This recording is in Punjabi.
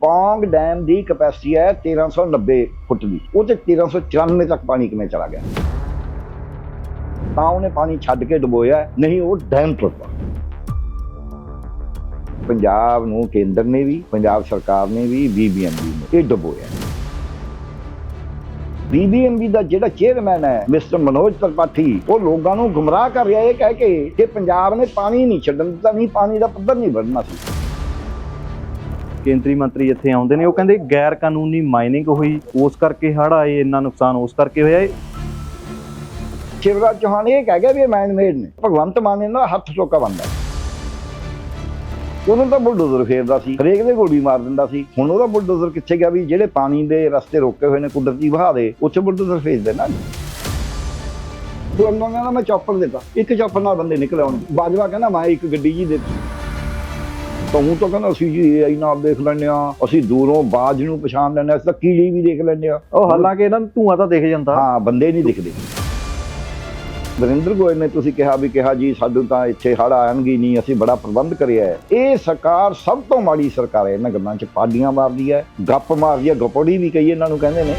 ਪੌਂਗ ਡੈਮ ਦੀ ਕਪੈਸਿਟੀ ਹੈ 1390 ਫੁੱਟ ਦੀ। ਉਹ ਤੇ 1394 ਤੱਕ ਪਾਣੀ ਕਿਵੇਂ ਚਲਾ ਗਿਆ? ਤਾਂ ਉਹਨੇ ਪਾਣੀ ਛੱਡ ਕੇ ਡੁਬੋਇਆ, ਨਹੀਂ, ਉਹ ਡੈਮ ਟੁੱਟਾ ਪੰਜਾਬ ਨੂੰ, ਕੇਂਦਰ ਨੇ ਵੀ, ਪੰਜਾਬ ਸਰਕਾਰ ਨੇ ਵੀ ਬੀਬੀਐਮਬੀ ਨੇ ਇਹ ਡੁਬੋਇਆ। ਬੀਬੀਐਮਬੀ ਦਾ ਜਿਹੜਾ ਚੇਅਰਮੈਨ ਹੈ, ਮਿਸਟਰ ਮਨੋਜ ਤ੍ਰਿਪਾਠੀ, ਉਹ ਲੋਕਾਂ ਨੂੰ ਗੁੰਮਰਾਹ ਕਰ ਰਿਹਾ ਇਹ ਕਹਿ ਕੇ ਕਿ ਪੰਜਾਬ ਨੇ ਪਾਣੀ ਨਹੀਂ ਛੱਡਣ ਦਿੱਤਾ, ਨਹੀਂ, ਪਾਣੀ ਦਾ ਪੱਧਰ ਨਹੀਂ ਵਧਣਾ ਸੀ। ਕੇਂਦਰੀ ਮੰਤਰੀ ਇੱਥੇ ਆਉਂਦੇ ਨੇ, ਉਹ ਕਹਿੰਦੇ ਗੈਰ ਕਾਨੂੰਨੀ ਮਾਈਨਿੰਗ ਹੋਈ, ਉਸ ਕਰਕੇ ਹੜ੍ਹ ਆਏ, ਇੰਨਾ ਨੁਕਸਾਨ ਉਸ ਕਰਕੇ ਹੋਇਆ ਇਹ ਸ਼ਿਵਰਾਜ ਚੌਹਾਨ ਇਹ ਕਹਿ ਗਿਆ ਵੀ ਇਹ ਮੇਡ ਨੇ, ਭਗਵੰਤ ਮਾਨ ਨੇ ਨਾ ਹੱਥ ਟੋਕਾ ਬੰਦਾ ਉਹਨੂੰ ਤਾਂ ਬੁਲਡੋਜ਼ਰ ਫੇਰਦਾ ਸੀ, ਹਰੇਕ ਦੇ ਗੋਲੀ ਮਾਰ ਦਿੰਦਾ ਸੀ, ਹੁਣ ਉਹਦਾ ਬੁਲਡੋਜ਼ਰ ਕਿੱਥੇ ਗਿਆ ਵੀ ਜਿਹੜੇ ਪਾਣੀ ਦੇ ਰਸਤੇ ਰੋਕੇ ਹੋਏ ਨੇ, ਕੁਦਰਤੀ ਵਹਾ ਦੇ, ਉੱਥੇ ਬੁਲਡੋਜ਼ਰ ਫੇਰ ਦੇਣਾ ਉਹ ਅੰਦੋਂ ਮੈਂ ਚੌਪਰ ਦਿੱਤਾ, ਇੱਕ ਚੌਪਰ ਨਾਲ ਬੰਦੇ ਨਿਕਲ ਆਉਣਗੇ। ਬਾਜਵਾ ਕਹਿੰਦਾ, ਮੈਂ ਇੱਕ ਗੱਡੀ ਜੀ ਦੇ ਤਾਂ ਤਾਂ ਕਹਿੰਦਾ ਅਸੀਂ ਜੀ AI ਨਾਲ ਦੇਖ ਲੈਂਦੇ ਆ ਅਸੀਂ ਦੂਰੋਂ ਬਾਜ ਨੂੰ ਪਛਾਣ ਲੈਂਦੇ ਆ ਅਸੀਂ ਤਾਂ ਕੀੜੀ ਵੀ ਦੇਖ ਲੈਂਦੇ ਆ ਉਹ ਹਾਲਾਂਕਿ ਇਹਨਾਂ ਨੂੰ ਧੂਆਂ ਤਾਂ ਦਿਖ ਜਾਂਦਾ। ਹਾਂ ਬੰਦੇ ਨਹੀਂ ਦਿਖਦੇ। ਵਰਿੰਦਰ ਗੋਇਲ ਨੇ ਤੁਸੀਂ ਕਿਹਾ ਵੀ ਕਿਹਾ ਜੀ ਸਾਨੂੰ ਤਾਂ ਇੱਥੇ ਹੜ ਆਣਗੇ ਨਹੀਂ ਅਸੀਂ ਬੜਾ ਪ੍ਰਬੰਧ ਕਰਿਆ ਹੈ। ਇਹ ਸਰਕਾਰ ਸਭ ਤੋਂ ਮਾੜੀ ਸਰਕਾਰ ਹੈ ਇਹਨਾਂ ਗੱਲਾਂ 'ਚ ਪਾਡੀਆਂ ਮਾਰਦੀ ਹੈ ਗੱਪ ਮਾਰਦੀ ਹੈ ਗਪੋੜੀ ਵੀ ਕਈ ਇਹਨਾਂ ਨੂੰ ਕਹਿੰਦੇ ਨੇ।